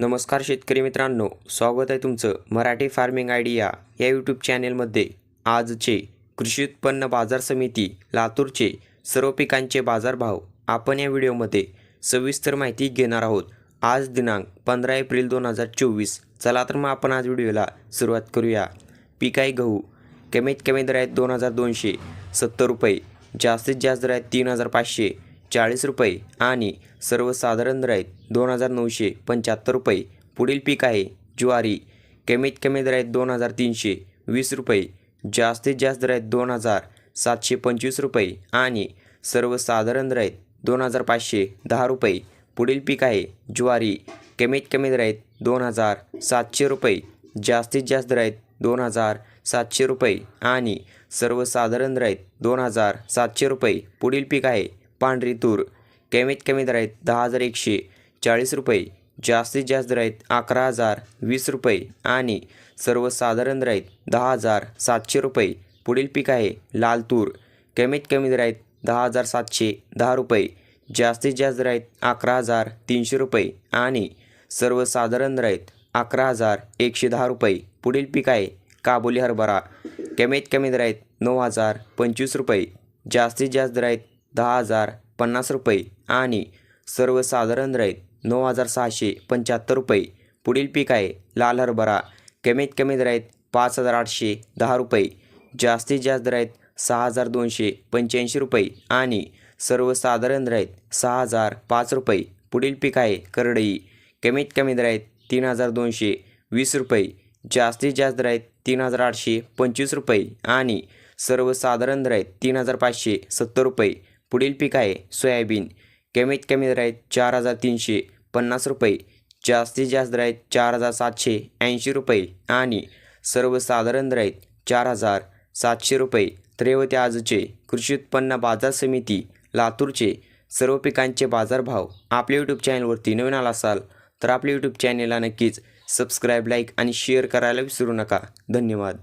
नमस्कार शेतकरी मित्रांनो स्वागत आहे तुमचं मराठी फार्मिंग आयडिया या यूट्यूब चॅनेलमध्ये. आजचे कृषी उत्पन्न बाजार समिती लातूरचे सर्व पिकांचे बाजारभाव आपण या व्हिडिओमध्ये सविस्तर माहिती घेणार आहोत. आज दिनांक पंधरा एप्रिल दोन हजार चोवीस. चला तर मग आपण आज व्हिडिओला सुरुवात करूया. पीक आहे गहू कमीत कमी दर आहेत दोन हजार दोनशे सत्तर रुपये जास्तीत जास्त दर आहेत तीन हजार पाचशे. चाळीस रुपये आणि सर्वसाधारण राईत दोन हजार नऊशे पंच्याहत्तर रुपये. पुढील पीक आहे ज्वारी. कमीत कमी दर आहेत दोन हजार तीनशे वीस रुपये. जास्तीत जास्त दर आहेत दोन हजार सातशे पंचवीस रुपये आणि सर्वसाधारण दर आहेत दोन हजार पाचशे दहा रुपये. पुढील पीक आहे ज्वारी. कमीत कमी दर आहेत दोन हजार सातशे रुपये. जास्तीत जास्त दर आहेत दोन हजार सातशे रुपये आणि सर्वसाधारण दर आहेत दोन हजार सातशे रुपये. पुढील पीक आहे पांढरी तूर. कमीत कमी दर आहेत दहा हजार एकशे चाळीस रुपये जास्तीत जास्त दर आहेत अकरा हजार वीस रुपये आणि सर्वसाधारण दर आहेत दहा हजार सातशे रुपये. पुढील पीक आहे लाल तूर. कमीत कमी दर आहेत दहा हजार सातशे दहा रुपये जास्तीत जास्त दर आहेत अकरा हजार तीनशे रुपये आणि सर्वसाधारण दर आहेत अकरा हजार एकशे दहा रुपये. पुढील पीक आहे काबुली हरभरा. कमीत कमी दर आहेत नऊ हजार पंचवीस रुपये जास्तीत जास्त दर आहेत दहा हजार पन्नास रुपये आणि सर्वसाधारण रेट आहेत नऊ हजार सहाशे पंच्याहत्तर रुपये. पुढील पीक आहे लाल हरभरा. कमीत कमी दर आहेत पाच हजार आठशे दहा रुपये. जास्तीत जास्त दर आहेत सहा हजार दोनशे पंच्याऐंशी रुपये आणि सर्वसाधारण दरात आहेत सहा हजार पाच रुपये. पुढील पीक आहे करडई. कमीत कमी दर आहेत तीन हजार दोनशे वीस रुपये. जास्तीत जास्त दर आहेत तीन हजार आठशे पंचवीस रुपये आणि सर्वसाधारण दरात आहेत तीन हजार पाचशे सत्तर रुपये. पुढील पीक आहे सोयाबीन. कमीत कमी दर आहेत चार हजार तीनशे पन्नास रुपये जास्तीत जास्त दर आहेत चार हजार सातशे ऐंशी रुपये आणि सर्वसाधारण दर आहेत चार हजार सातशे रुपये. त्रेवते आजचे कृषी उत्पन्न बाजार समिती लातूरचे सर्व पिकांचे बाजारभाव आपल्या यूट्यूब चॅनलवरती नवीन आला असाल तर आपल्या यूट्यूब चॅनलला नक्कीच सबस्क्राईब लाईक आणि शेअर करायला विसरू नका. धन्यवाद.